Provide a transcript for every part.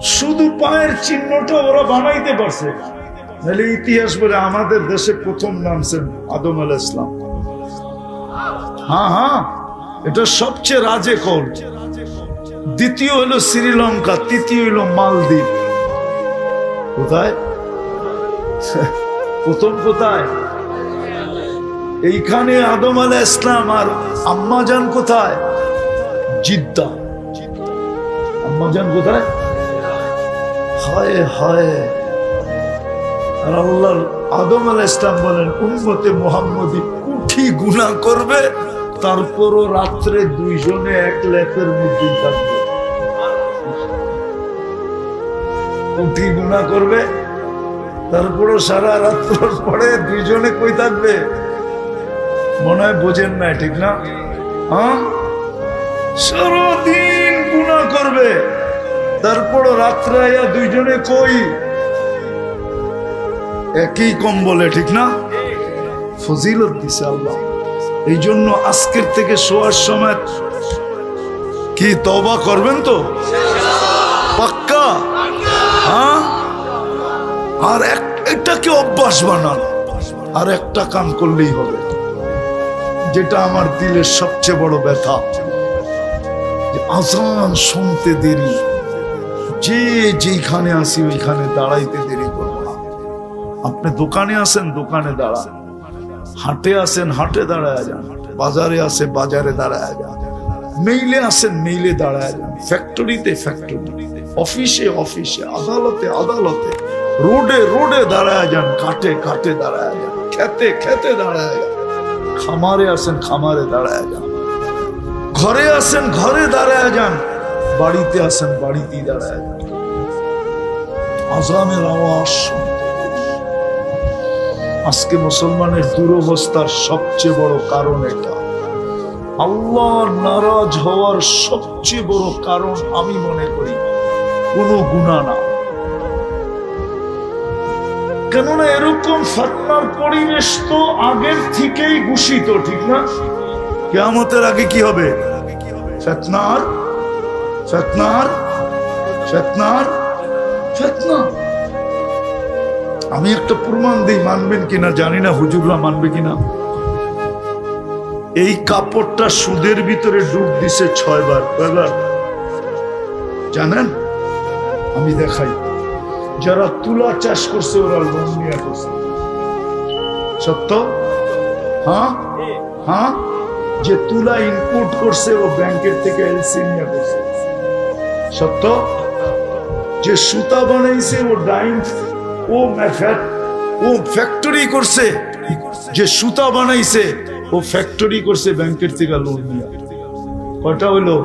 শুধু পায়ের চিহ্নটা ওরা বানাইতে পারছে। নাহলে ইতিহাস বলে আমাদের দেশে প্রথম নামছেন আদম আল ইসলাম হ্যাঁ হ্যাঁ এটা সবচেয়ে রাজে কল। দ্বিতীয় হলো শ্রীলঙ্কা, তৃতীয় হলো মালদ্বীপ। কোথায়? প্রথম কোথায়? এইখানে আদম আল ইসলাম আর আম্মাজান কোথায়? জিদ্দা। আম্মাজান কোথায়? তারপরও রাত্রে দুইজনে এক মধ্যে থাকবে। কুঠি গুণা করবে, তারপরও সারা রাত্র পরে দুইজনে কই থাকবে? মনে হয় বোঝেন না ঠিক না? হ্যাঁ সারাদিন গুণা করবে, তারপরও রাত্রে দুইজনে কই? একই কম্বলে, ঠিক না? ফজিলত দিছে আল্লাহ। এই জন্য আজকের থেকে শোয়ার সময় কি তবা করবেন তো? পাক্কা? হ্যাঁ? আর এক এটাকে অভ্যাস বানান। আর একটা কাম করলেই হবে। যেটা আমার দিলের সবচেয়ে বড় ব্যথা। আজান শুনতে দেরি। যে যেখানে আসি ওইখানে দাঁড়াইতে দেরি করব আপনি দোকানে আসেন দোকানে দাঁড়ান। হাটে আসেন হাটে দাঁড়ায় যান। বাজারে আসে বাজারে দাঁড়ায় যান। মেইলে আসেন মেইলে দাঁড়ায় যান। ফ্যাক্টরিতে ফ্যাক্টরি। অফিসে অফিসে, আদালতে আদালতে। রোডে রোডে দাঁড়ায় যান কাটে কাটে দাঁড়ায় যান। খেতে খেতে দাঁড়ায় যান। খামারে আসেন খামারে দাঁড়ায় যান। ঘরে আসেন ঘরে দাঁড়ায় যান। বাড়িতে আসেন বাড়িতেই দাঁড়ায় যান আজানের আওয়াজ আজকে মুসলমানের দুরবস্থার সবচেয়ে বড় কারণ এটা। আল্লাহ নারাজ হওয়ার সবচেয়ে বড় কারণ আমি মনে করি, কোনো গুণা না। কেননা এরকম ফাতনার পরিবেশ তো আগের থেকেই ঘুষিত, ঠিক না? কেয়ামতের আগে কি হবে? ফেতনার ফেতনার ফেতনার ফেতনা আমি একটা প্রমাণ দিই, মানবেন কিনা, জানি না হুজুররা মানবে কিনা। এই কাপড়টা সুদের ভিতরে ডুব দিছে ছয়বার, কয়বার? জানেন? আমি দেখাই। যারা তুলা চাষ করছে, ওরা লোন নিয়ে করছে সত্য? হ্যাঁ? হ্যাঁ? যে তুলা ইনপুট করছে, ও ব্যাংকের থেকে এলসি নিয়ে করছে সত্য? যে সুতা বানাইছে, ও ডাইন, ও ও ফ্যাক্টরি করছে। যে সুতা বানাইছে, ও ফ্যাক্টরি করছে ব্যাংকের থেকে লোন নিয়ে। কটা হইল?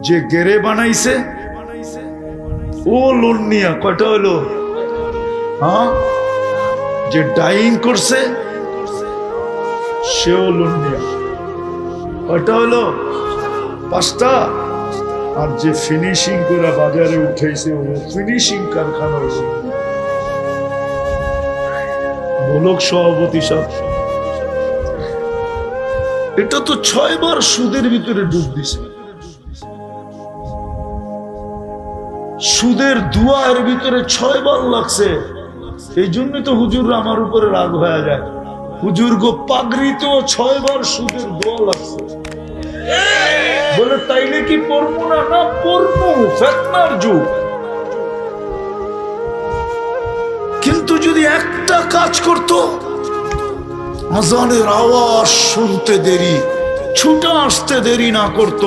যে গেরে বানাইছে, ও লোন নিয়ে। কটা হইল? হ্যাঁ? যে ডাইং করছে, সেও লোন নিয়ে। কটা হলো পাঁচটা। আর যে ফিনিশিং করে বাজারে উঠেছে, ও ফিনিশিং কারখানা বলক সভাপতি এটা তো ছয়বার সুদের ভিতরে ডুব দিছে। সুদের দুয়ার ভিতরে ছয়বার লাগছে। এই জন্যই তো হুজুর আমার উপরে রাগ হয়ে যায়। হুজুর গো পাগড়িতেও ছয়বার সুদের দোয়া লাগছে। বলে তাইলে কি পড়ব না না পড়ব ফেতনার যুগ কিন্তু যদি একটা কাজ করত, আজানের আওয়াজ শুনতে দেরি, ছুটা আসতে দেরি না করত,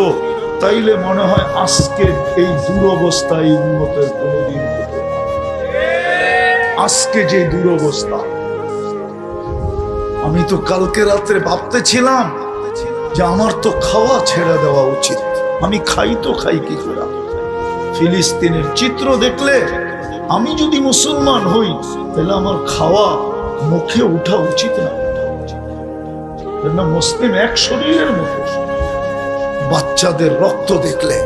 তাইলে মনে হয় আজকে এই দুরবস্থায় উন্নতের কোনোদিন হতো। আজকে যে দুরবস্থা, আমি তো কালকে রাত্রে ভাবতেছিলাম যে আমার তো খাওয়া ছেড়ে দেওয়া উচিত। আমি খাই তো খাই, কি করে? ফিলিস্তিনের চিত্র দেখলে আমি যদি মুসলমান হই, তাহলে আমার খাওয়া মুখে ওঠা উচিত না। মুসলিম এক শরীরের মতো। বাচ্চাদের রক্ত দেখলে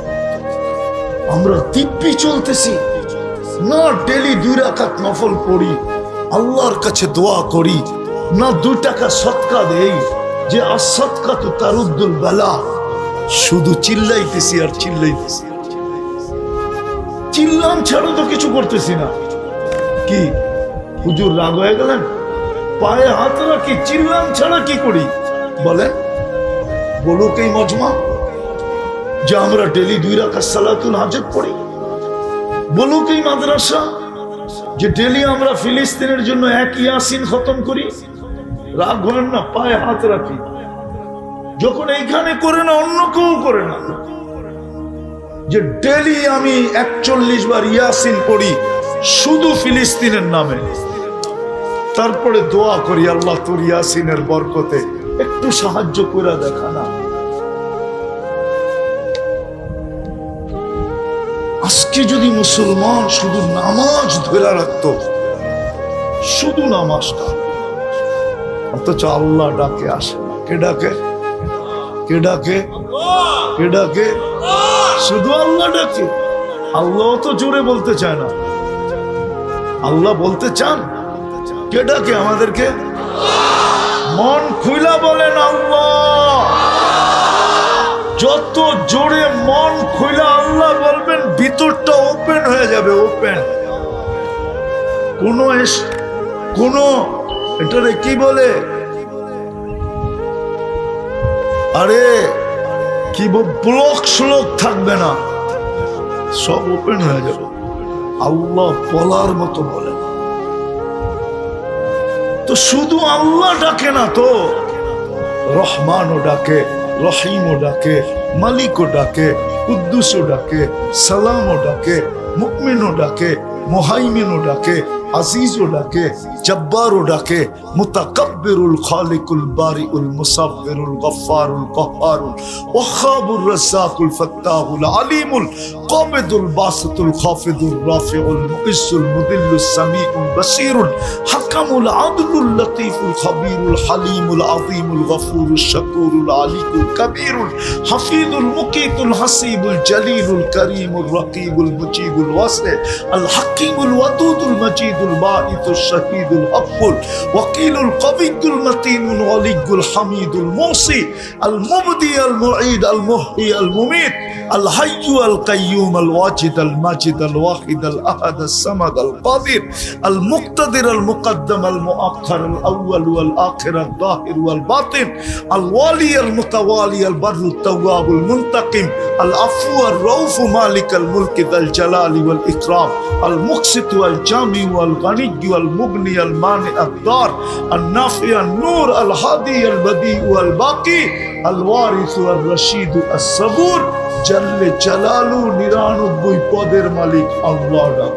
আমরা দিব্যি চলতেছি। না ডেলি দুই রাকাত নফল পড়ি, আল্লাহর কাছে দোয়া করি, না দুই টাকা সৎকা দেই। যে আসৎকা তো তারুদ্দুল বেলা, শুধু চিল্লাইতেছি আর চিল্লাইতেছি। চিল্লাম ছাড়া তো কিছু করতেছি না। কি, হুজুর রাগ হয়ে গেলেন? পায়ে হাত রাখি চিল্লাম ছাড়া কি করি? বলেন, বলুক এই মজমা, যে আমরা ডেলি দুই রাখা সালাতুল হাজত পড়ি। বলুক এই মাদ্রাসা, যে ডেলি আমরা ফিলিস্তিনের জন্য এক ইয়াসিন খতম করি। রাগ হলেন না, পায়ে হাত রাখি। যখন এইখানে করে না অন্য কেউ করে না। যে ডেলি আমি একচল্লিশ বার ইয়াসিন পড়ি, শুধু ফিলিস্তিনের নামে। তারপরে দোয়া করি, আল্লাহ তোর ইয়াসিনের বরকতে একটু সাহায্য করে দেখা না। আজকে যদি মুসলমান শুধু নামাজ ধরে রাখতো, শুধু নামাজটা অথচ আল্লাহ ডাকে, আসে না। কে ডাকে? কে ডাকে? কে ডাকে? শুধু আল্লাহ ডাকে। আল্লাহ তো জোরে বলতে চায় না। আল্লাহ বলতে চান? কে ডাকে আমাদেরকে? মন খুইলা বলেন আল্লাহ। যত জোরে মন খুইলা আল্লাহ বলবেন, ভিতরটা ওপেন হয়ে যাবে ওপেন কোন কোন এটারে কি বলে? আরে, কি ব্লক শ্লোক থাকবে না। সব ওপেন হয়ে যাবে। আল্লাহ বলার মতো বলেন তো শুধু আল্লাহ ডাকে না তো, রহমানও ডাকে, রহিমও ডাকে, মালিকও ডাকে, কুদ্দুসও ডাকে, সালামও ডাকে মুকমিনও ডাকে, মোহাইমিনও ডাকে আজিজও ডাকে জব্বারও ডাকে মুতাকাব্বিরুল খালিকুল বারিউল মুসাব্বিরুল গফফারুল কহ্হারুল ওয়াহাবুর রাজ্জাকুল ফাত্তাহুল আলিমুল কাবিদুল বাসিতুল খাফিদুল রাফিউল মুইসুল মুদিল্লুস সামিউল বাসিরুল হাকামুল আদলুল লতিফুল খাবীরুল হালিমুল আযীমুল গফুরুল শাকুরুল আলিকুল কবীরুল হাফিজুল মুকিতুল হাসিবুল জলিলুল করিমুল রকিবুল মুজিবুল ওয়াসি আল হাকিমুল ওয়াদুদুল মজিদুল الباعث الشهيد الحق وقيل القوي المتين الولي الحميد الموصي المبدي المعيد المحيي المميت الحي القيوم الواجد الماجد الواحد الأحد الصمد القادر المقتدر المقدم المؤخر الأول والآخر الظاهر والباطن الوالي المتوالي البر التواب المنتقم العفو الروف مالك الملك ذا الجلال والإكرام المقسط والجامع وال والغني والمغني المانع الدار النافع النور الهادي البديع والباقي الوارث الرشيد الصبور জাল্লে জালালু নিরানব্বই পদের মালিক আল্লাহ ডাক